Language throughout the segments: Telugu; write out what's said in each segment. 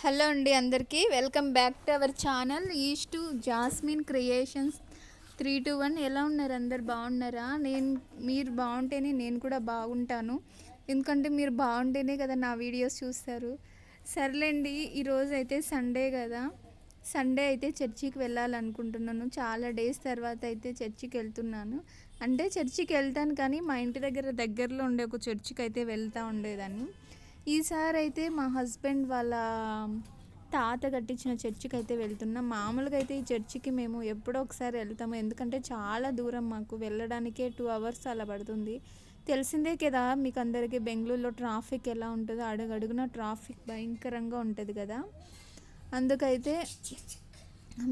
హలో అండి అందరికీ. Welcome back to our channel. Is to Jasmine creations three two one. ఎలా ఉన్నారు? అందరు బాగున్నారా? నేను మీరు బాగుంటేనే నేను కూడా బాగుంటాను. ఎందుకంటే మీరు బాగుంటేనే కదా నా వీడియోస్ చూస్తారు. సర్లేండి ఈరోజు అయితే సండే కదా. సండే అయితే చర్చికి వెళ్ళాలనుకుంటున్నాను. చాలా డేస్ తర్వాత అయితే చర్చికి వెళ్తున్నాను. అంటే చర్చికి వెళ్తాను కానీ మా ఇంటి దగ్గర దగ్గరలో ఉండే ఒక చర్చికి అయితే వెళ్తూ ఉండేదాన్ని. ఈసారి అయితే మా హస్బెండ్ వాళ్ళ తాత కట్టించిన చర్చికి అయితే వెళ్తున్నాం. మామూలుగా అయితే ఈ చర్చికి మేము ఎప్పుడో ఒకసారి వెళ్తాము. ఎందుకంటే చాలా దూరం మాకు వెళ్ళడానికే టూ అవర్స్ అలా పడుతుంది. తెలిసిందే కదా మీకు అందరికీ బెంగళూరులో ట్రాఫిక్ ఎలా ఉంటుందో అడుగడుగున ట్రాఫిక్ భయంకరంగా ఉంటుంది కదా. అందుకైతే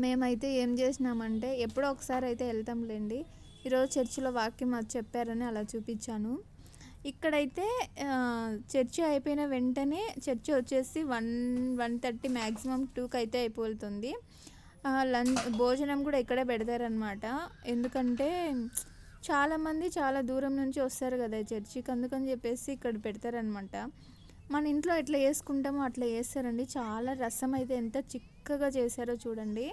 మేమైతే ఏం చేసినామంటే ఎప్పుడో ఒకసారి అయితే వెళ్తాంలేండి. ఈరోజు చర్చిలో వాక్యం అది చెప్పారని అలా చూపించాను. ఇక్కడైతే చర్చి అయిపోయిన వెంటనే చర్చి వచ్చేసి వన్ వన్ థర్టీ మ్యాక్సిమం టూకి అయితే అయిపోతుంది లంచ్ భోజనం కూడా ఇక్కడే పెడతారనమాట ఎందుకంటే చాలామంది చాలా దూరం నుంచి వస్తారు కదా ఈ చర్చికి అందుకని చెప్పేసి ఇక్కడ పెడతారనమాట మన ఇంట్లో ఎట్లా వేసుకుంటామో అట్లా వేస్తారండి చాలా రసం అయితే ఎంత చిక్కగా చేశారో చూడండి.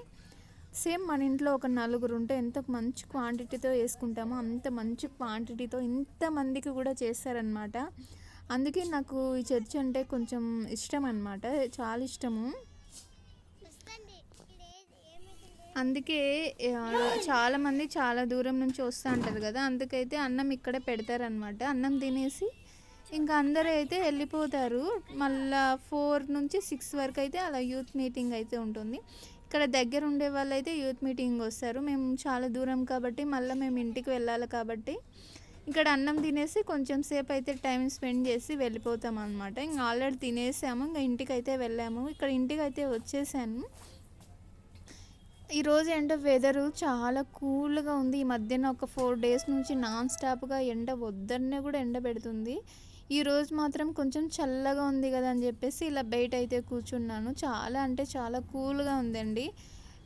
సేమ్ మన ఇంట్లో ఒక నలుగురు ఉంటే ఎంత మంచి క్వాంటిటీతో వేసుకుంటామో అంత మంచి క్వాంటిటీతో ఇంతమందికి కూడా చేస్తారనమాట అందుకే నాకు ఈ చర్చ్ అంటే కొంచెం ఇష్టం అనమాట చాలా ఇష్టము. అందుకే చాలామంది చాలా చాలా దూరం నుంచి వస్తూ ఉంటారు కదా అందుకైతే అన్నం ఇక్కడే పెడతారనమాట అన్నం తినేసి ఇంకా అందరూ అయితే వెళ్ళిపోతారు. మళ్ళా ఫోర్ నుంచి సిక్స్ వరకు అయితే అలా యూత్ మీటింగ్ అయితే ఉంటుంది. ఇక్కడ దగ్గర ఉండే వాళ్ళు అయితే యూత్ మీటింగ్ వస్తారు. మేము చాలా దూరం కాబట్టి మళ్ళీ మేము ఇంటికి వెళ్ళాలి కాబట్టి ఇక్కడ అన్నం తినేసి కొంచెం సేపు అయితే టైం స్పెండ్ చేసి వెళ్ళిపోతాం అనమాట ఇంకా ఆల్రెడీ తినేసాము ఇంకా ఇంటికి అయితే వెళ్ళాము. ఇక్కడ ఇంటికి అయితే వచ్చేసాను ఈరోజు ఎండ వెదరు చాలా కూల్గా ఉంది. ఈ మధ్యన ఒక ఫోర్ డేస్ నుంచి నాన్ స్టాప్గా ఎండ వద్దన్నే కూడా ఎండ పెడుతుంది. ఈరోజు మాత్రం కొంచెం చల్లగా ఉంది కదా అని చెప్పేసి ఇలా బయట అయితే కూర్చున్నాను. చాలా అంటే చాలా కూల్గా ఉందండి.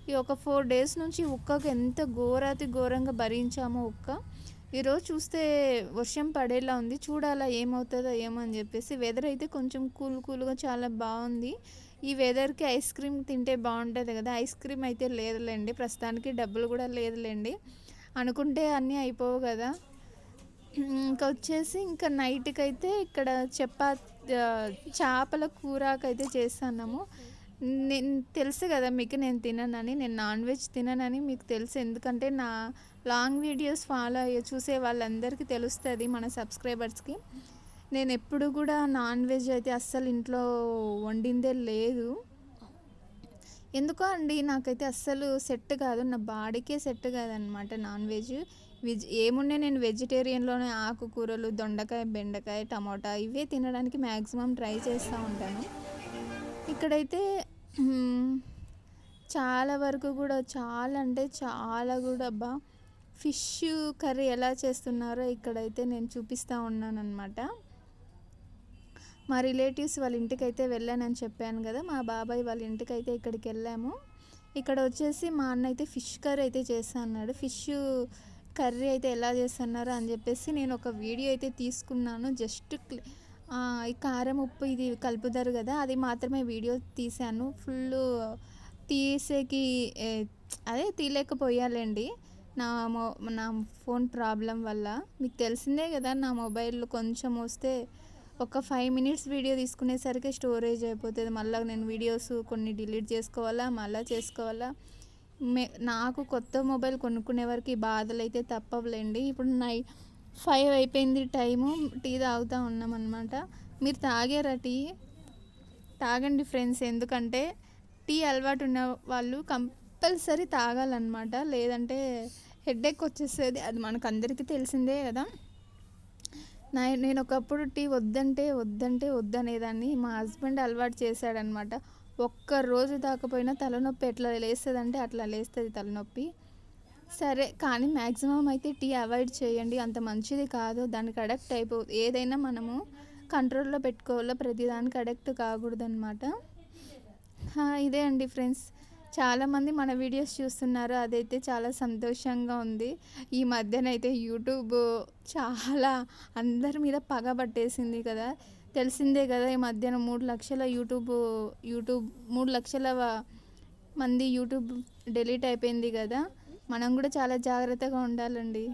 ఈ ఒక ఫోర్ డేస్ నుంచి ఉక్కకు ఎంత ఘోరాతి ఘోరంగా భరించామో ఉక్క. ఈరోజు చూస్తే వర్షం పడేలా ఉంది. చూడాలా ఏమవుతుందో ఏమో అని చెప్పేసి వెదర్ అయితే కొంచెం కూల్ కూల్గా చాలా బాగుంది. ఈ వెదర్కి ఐస్ క్రీమ్ తింటే బాగుంటుంది కదా. ఐస్ క్రీమ్ అయితే లేదులేండి. ప్రస్తుతానికి డబ్బులు కూడా లేదులేండి. అనుకుంటే అన్నీ అయిపోవు కదా. ఇంకా వచ్చేసి ఇంకా నైట్కి అయితే ఇక్కడ చపా చేపల కూరకైతే చేస్తున్నాము. నేను తెలుసు కదా మీకు నేను తిననని నేను నాన్ వెజ్ తిననని మీకు తెలుసు. ఎందుకంటే నా లాంగ్ వీడియోస్ ఫాలో అయ్యే చూసే వాళ్ళందరికీ తెలుస్తుంది మన సబ్స్క్రైబర్స్కి. నేను ఎప్పుడు కూడా నాన్ వెజ్ అయితే అస్సలు ఇంట్లో వండిందే లేదు. ఎందుకో అండి నాకైతే అస్సలు సెట్ కాదు. నా బాడీకే సెట్ కాదనమాట నాన్ వెజ్. వెజ్ ఏమున్నా నేను వెజిటేరియన్లోనే ఆకుకూరలు దొండకాయ బెండకాయ టమాటా ఇవే తినడానికి మ్యాక్సిమం ట్రై చేస్తూ ఉంటాను. ఇక్కడైతే చాలా వరకు కూడా చాలా అంటే చాలా కూడా అబ్బా ఫిష్ కర్రీ ఎలా చేస్తున్నారో ఇక్కడైతే నేను చూపిస్తూ ఉన్నాను అనమాట మా రిలేటివ్స్ వాళ్ళ ఇంటికైతే వెళ్ళానని చెప్పాను కదా మా బాబాయ్ వాళ్ళ ఇంటికైతే ఇక్కడికి వెళ్ళాము. ఇక్కడ వచ్చేసి మా అన్న అయితే ఫిష్ కర్రీ అయితే చేస్తా అన్నాడు. ఫిష్ కర్రీ అయితే ఎలా చేస్తున్నారు అని చెప్పేసి నేను ఒక వీడియో అయితే తీసుకున్నాను. జస్ట్ ఈ కారం ఉప్పు ఇది కలుపుతారు కదా అది మాత్రమే వీడియో తీశాను. ఫుల్ తీసేకి అదే తీయలేకపోయాలండి. నా మొ నా ఫోన్ ప్రాబ్లం వల్ల. మీకు తెలిసిందే కదా నా మొబైల్ కొంచెం వస్తే ఒక ఫైవ్ మినిట్స్ వీడియో తీసుకునేసరికి స్టోరేజ్ అయిపోతుంది. మళ్ళీ నేను వీడియోస్ కొన్ని డిలీట్ చేసుకోవాలా మళ్ళీ చేసుకోవాలా. మే నాకు కొత్త మొబైల్ కొనుక్కునే వరకు ఈ బాధలు అయితే తప్పవులేండి. ఇప్పుడు నై ఫైవ్ అయిపోయింది టైము టీ తాగుతూ ఉన్నాం అనమాట మీరు తాగారా టీ? తాగండి ఫ్రెండ్స్ ఎందుకంటే టీ అలవాటు ఉన్న వాళ్ళు కంపల్సరీ తాగాలన్నమాట. లేదంటే హెడేక్ వచ్చేస్తుంది. అది మనకు అందరికీ తెలిసిందే కదా. నా నేను ఒకప్పుడు టీ వద్దంటే వద్దంటే వద్దనేదాన్ని. మా హస్బెండ్ అలవాటు చేశాడనమాట ఒక్క రోజు దాకపోయినా తలనొప్పి ఎట్లా లేస్తుందంటే అట్లా లేస్తుంది తలనొప్పి. సరే కానీ మ్యాక్సిమం అయితే టీ అవాయిడ్ చేయండి. అంత మంచిది కాదు. దానికి అడక్ట్ అయిపో ఏదైనా మనము కంట్రోల్లో పెట్టుకోవాలో. ప్రతిదానికి అడక్ట్ కాకూడదు అనమాట ఇదే అండి ఫ్రెండ్స్. చాలామంది మన వీడియోస్ చూస్తున్నారు. అదైతే చాలా సంతోషంగా ఉంది. ఈ మధ్యన అయితే యూట్యూబ్ చాలా అందరి మీద పగ పట్టేసింది కదా. తెలిసిందే కదా ఈ మధ్యన మూడు లక్షల యూట్యూబ్ యూట్యూబ్ మూడు లక్షల మంది యూట్యూబ్ డిలీట్ అయిపోయింది కదా. మనం కూడా చాలా జాగ్రత్తగా ఉండాలండి.